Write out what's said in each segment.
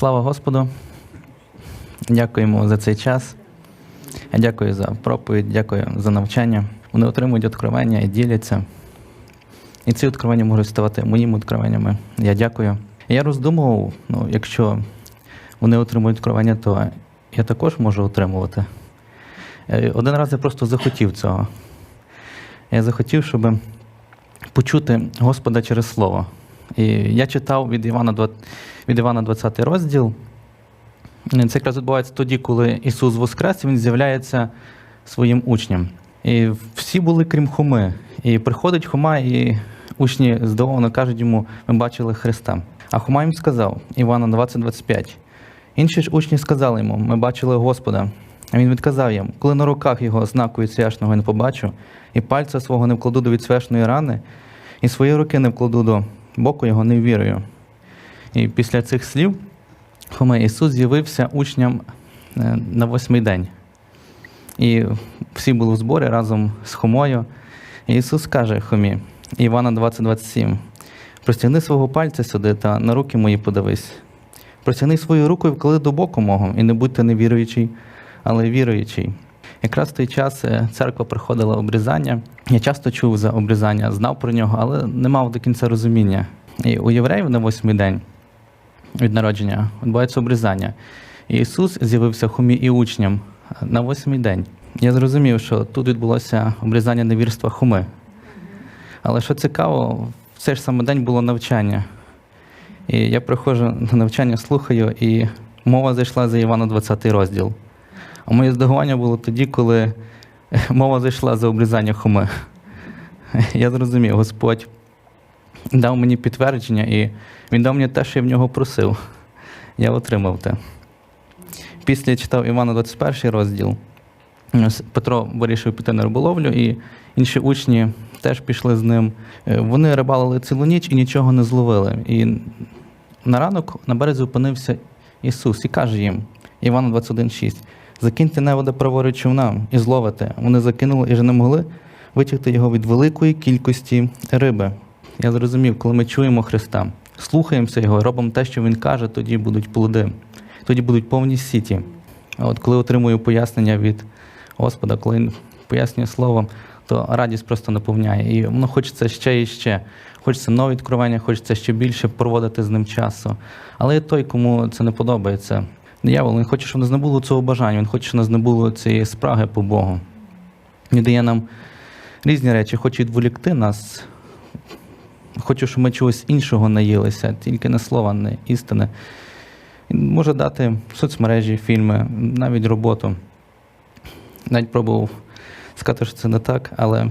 Слава Господу. Дякуємо за цей час. Дякую за проповідь, дякую за навчання. Вони отримують откровення і діляться. І ці откровення можуть ставати моїми откровеннями. Я дякую. Я роздумував, ну, якщо вони отримують откровення, то я також можу отримувати. Е, Один раз я просто захотів цього. Я захотів, щоб почути Господа через Слово. І я читав від Івана, від Івана 20 розділ. Це якраз відбувається тоді, коли Ісус Воскрес, Він з'являється своїм учням. І всі були крім Хоми. І приходить Хома, і учні здивовано кажуть йому, ми бачили Христа. А Хома їм сказав, Івана 20:25. Інші ж учні сказали йому, ми бачили Господа. А він відказав їм, коли на руках його знаку від свяшного не побачу, і пальця свого не вкладу до відсвяшної рани, і свої руки не вкладу до боку його не вірую. І після цих слів Хома Ісус з'явився учням е, на восьмий день. І всі були в зборі разом з Хомою. І Ісус каже Хомі, Івана 20:27, простягни свого пальця сюди та на руки мої подивись. Простягни свою руку і вклади до боку мого, і не будьте невіруючий, але віруючий. Якраз в той час е, церква приходила обрізання. Я часто чув за обрізання, знав про нього, але не мав до кінця розуміння. І у євреїв на восьмий день від народження відбувається обрізання. І Ісус з'явився хумі і учням на восьмий день. Я зрозумів, що тут відбулося обрізання невірства хуми. Але що цікаво, в цей ж самий день було навчання. І я приходжу на навчання, слухаю, і мова зайшла за Івана 20 розділ. Моє здивування було тоді, коли мова зайшла за обрізання хуми. Я зрозумів, Господь дав мені підтвердження, і він дав мені те, що я в нього просив. Я отримав те. Після я читав Івана 21 розділ. Петро вирішив піти на риболовлю, і інші учні теж пішли з ним. Е, Вони рибалили цілу ніч і нічого не зловили. І на ранок на березі опинився Ісус і каже їм, Івана 21,6, закиньте неводи праворуч човна і зловите. Вони закинули і вже не могли витягти його від великої кількості риби. Я зрозумів, коли ми чуємо Христа, слухаємося Його, робимо те, що Він каже, тоді будуть плоди, тоді будуть повні сіті. А от коли отримую пояснення від Господа, коли Він пояснює Слово, то радість просто наповняє. І воно хочеться ще і ще. Хочеться нові відкривання, хочеться ще більше проводити з ним часу. Але є той, кому це не подобається. Диявол, він хоче, щоб у нас не було цього бажання, він хоче, щоб у нас не було цієї спраги по Богу. Він дає нам різні речі, хоче відволікти нас. Хочу, щоб ми чогось іншого наїлися, тільки не слова, не істини. Він може дати соцмережі, фільми, навіть роботу. Навіть пробував сказати, що це не так, але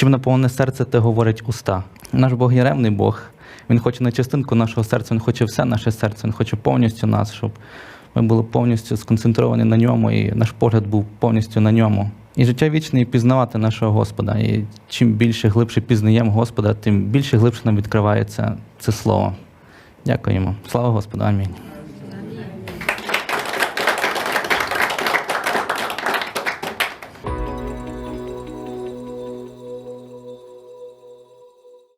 чим наповнене серце, те говорить уста. Наш Бог є ревний Бог. Він хоче на частинку нашого серця, він хоче все наше серце, він хоче повністю нас, щоб ми були повністю сконцентровані на ньому, і наш погляд був повністю на ньому. І життя вічне і пізнавати нашого Господа. І чим більше глибше пізнаємо Господа, тим більше глибше нам відкривається це слово. Дякуємо. Слава Господу. Амінь.